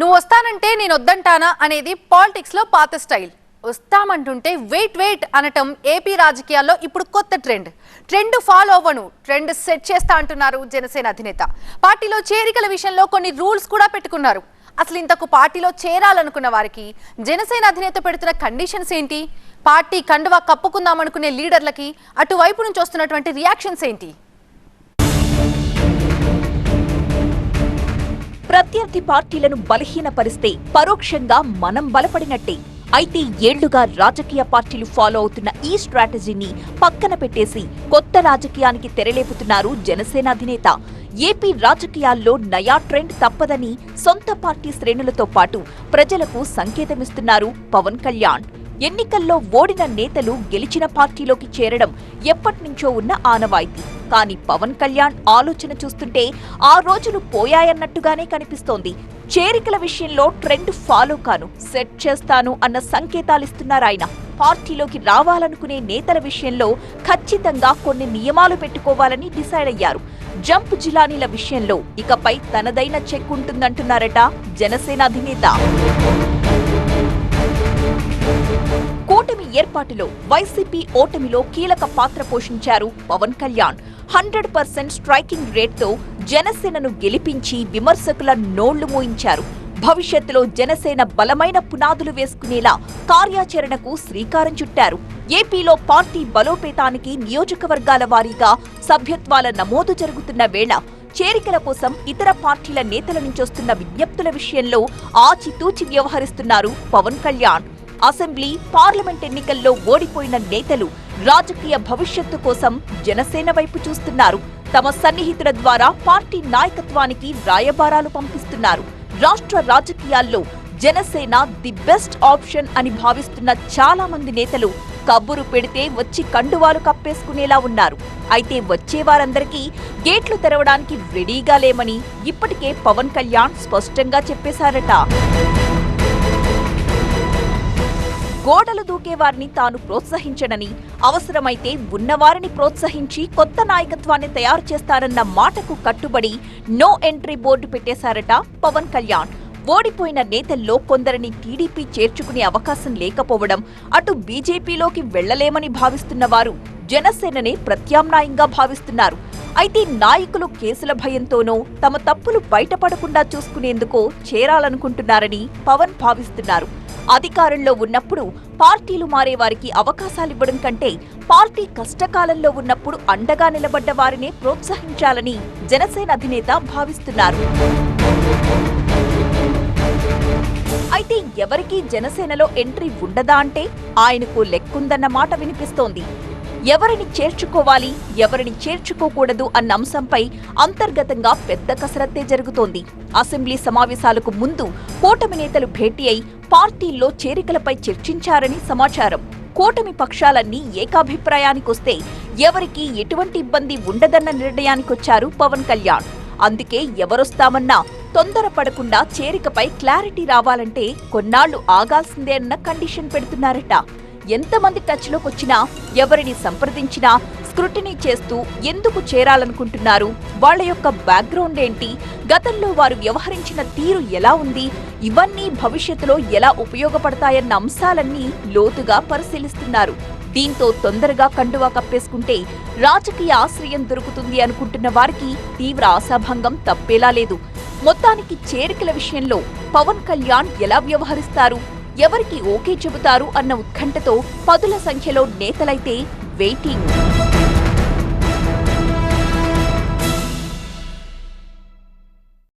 నువ్వు వస్తానంటే నేను వద్దంటానా అనేది పాలిటిక్స్లో పాత స్టైల్ వస్తామంటుంటే వెయిట్ వెయిట్ అనటం ఏపీ రాజకీయాల్లో ఇప్పుడు కొత్త ట్రెండ్ ట్రెండ్ ఫాలో అవ్వను. ట్రెండ్ సెట్ చేస్తా అంటున్నారు జనసేన అధినేత. పార్టీలో చేరికల విషయంలో కొన్ని రూల్స్ కూడా పెట్టుకున్నారు. అసలు ఇంతకు పార్టీలో చేరాలనుకున్న వారికి జనసేన అధినేత పెడుతున్న కండిషన్స్ ఏంటి? పార్టీ కండువా కప్పుకుందామనుకునే లీడర్లకి అటువైపు నుంచి వస్తున్నటువంటి రియాక్షన్స్ ఏంటి? ప్రత్యర్థి పార్టీలను బలహీనపరిస్తే పరోక్షంగా మనం బలపడినట్టే. అయితే ఏళ్ళుగా రాజకీయ పార్టీలు ఫాలో అవుతున్న ఈ స్ట్రాటజీని పక్కన పెట్టేసి కొత్త రాజకీయానికి తెరలేపుతున్నారు జనసేన అధినేత. ఏపీ రాజకీయాల్లో నయా ట్రెండ్ తప్పదని సొంత పార్టీ శ్రేణులతో పాటు ప్రజలకు సంకేతమిస్తున్నారు పవన్ కళ్యాణ్. ఎన్నికల్లో ఓడిన నేతలు గెలిచిన పార్టీలోకి చేరడం ఎప్పటినుంచో ఉన్న ఆనవాయితీ. కానీ పవన్ కళ్యాణ్ ఆలోచన చూస్తుంటే ఆ రోజులు పోయాయన్నట్టుగానే కనిపిస్తోంది. చేరికల విషయంలో ట్రెండ్ ఫాలో కాను సెట్ చేస్తాను అన్న సంకేతాలిస్తున్నారాయన పార్టీలోకి రావాలనుకునే నేతల విషయంలో ఖచ్చితంగా కొన్ని నియమాలు పెట్టుకోవాలని డిసైడ్ అయ్యారు. జంప్ జిలానీల విషయంలో ఇకపై తనదైన చెక్ ఉంటుందంటున్నారట జనసేన అధినేత. ఏర్పాటులో వైసీపీ ఓటమిలో కీలక పాత్ర పోషించారు Pawan Kalyan. Hundred percent striking రేట్తో జనసేనను గెలిపించి విమర్శకుల నోళ్ళు మోయించారు. భవిష్యత్తులో జనసేన బలమైన పునాదులు వేసుకునేలా కార్యాచరణకు శ్రీకారం చుట్టారు. ఏపీలో పార్టీ బలోపేతానికి నియోజకవర్గాల వారీగా సభ్యత్వాల నమోదు జరుగుతున్న వేళ చేరికల కోసం ఇతర పార్టీల నేతల నుంచొస్తున్న విజ్ఞప్తుల విషయంలో ఆచితూచి వ్యవహరిస్తున్నారు పవన్ కళ్యాణ్. అసెంబ్లీ పార్లమెంట్ ఎన్నికల్లో ఓడిపోయిన నేతలు రాజకీయ భవిష్యత్తు కోసం జనసేన వైపు చూస్తున్నారు. తమ సన్నిహితుల ద్వారా పార్టీ నాయకత్వానికి రాయబారాలు పంపిస్తున్నారు. రాష్ట్ర రాజకీయాల్లో జనసేన ది బెస్ట్ ఆప్షన్ అని భావిస్తున్న చాలా మంది నేతలు కబ్బురు పెడితే వచ్చి కండువాలు కప్పేసుకునేలా ఉన్నారు. అయితే వచ్చేవారందరికీ గేట్లు తెరవడానికి రెడీగా లేమని ఇప్పటికే పవన్ కళ్యాణ్ స్పష్టంగా చెప్పేశారట. గోడలు దూకేవారిని తాను ప్రోత్సహించడని అవసరమైతే ఉన్నవారిని ప్రోత్సహించి కొత్త నాయకత్వాన్ని తయారు చేస్తారన్న మాటకు కట్టుబడి నో ఎంట్రీ బోర్డు పెట్టేశారట పవన్ కళ్యాణ్. ఓడిపోయిన నేతల్లో కొందరిని టీడీపీ చేర్చుకునే అవకాశం లేకపోవడం అటు బీజేపీలోకి వెళ్ళలేమని భావిస్తున్న వారు జనసేననే ప్రత్యామ్నాయంగా భావిస్తున్నారు. అయితే నాయకులు కేసుల భయంతోనో తమ తప్పులు బయటపడకుండా చూసుకునేందుకు చేరాలనుకుంటున్నారని పవన్ భావిస్తున్నారు. అధికారంలో ఉన్నప్పుడు పార్టీలు మారే వారికి అవకాశాలివ్వడం కంటే పార్టీ కష్టకాలంలో ఉన్నప్పుడు అండగా నిలబడ్డ వారినే ప్రోత్సహించాలని జనసేన అధినేత భావిస్తున్నారు. అయితే ఎవరికీ జనసేనలో ఎంట్రీ ఉండదా అంటే ఆయనకు లెక్కుందన్న మాట వినిపిస్తోంది. ఎవరిని చేర్చుకోవాలి ఎవరిని చేర్చుకోకూడదు అన్న అంశంపై అంతర్గతంగా పెద్ద కసరత్తే జరుగుతోంది. అసెంబ్లీ సమావేశాలకు ముందు కూటమి నేతలు భేటీ అయి పార్టీల్లో చేరికలపై చర్చించారని సమాచారం. కూటమి పక్షాలన్నీ ఏకాభిప్రాయానికొస్తే ఎవరికి ఎటువంటి ఇబ్బంది ఉండదన్న నిర్ణయానికొచ్చారు పవన్ కళ్యాణ్. అందుకే ఎవరొస్తామన్నా తొందరపడకుండా చేరికపై క్లారిటీ రావాలంటే కొన్నాళ్ళు ఆగాల్సిందే అన్న కండిషన్ పెడుతున్నారట. ఎంతమంది టచ్లోకొచ్చినా ఎవరిని సంప్రదించినా స్క్రూటినీ చేస్తూ ఎందుకు చేరాలనుకుంటున్నారు? వాళ్ళ యొక్క బ్యాక్గ్రౌండ్ ఏంటి? గతంలో వారు వ్యవహరించిన తీరు ఎలా ఉంది? ఇవన్నీ భవిష్యత్తులో ఎలా ఉపయోగపడతాయన్న అంశాలన్నీ లోతుగా పరిశీలిస్తున్నారు. దీంతో తొందరగా కండువా కప్పేసుకుంటే రాజకీయ ఆశ్రయం దొరుకుతుంది అనుకుంటున్న వారికి తీవ్ర ఆశాభంగం తప్పేలా లేదు. మొత్తానికి చేరికల విషయంలో పవన్ కళ్యాణ్ ఎలా వ్యవహరిస్తారు? ఎవరికి ఓకే చెబుతారు అన్న ఉత్కంఠతో పదుల సంఖ్యలో నేతలైతే వెయిటింగ్.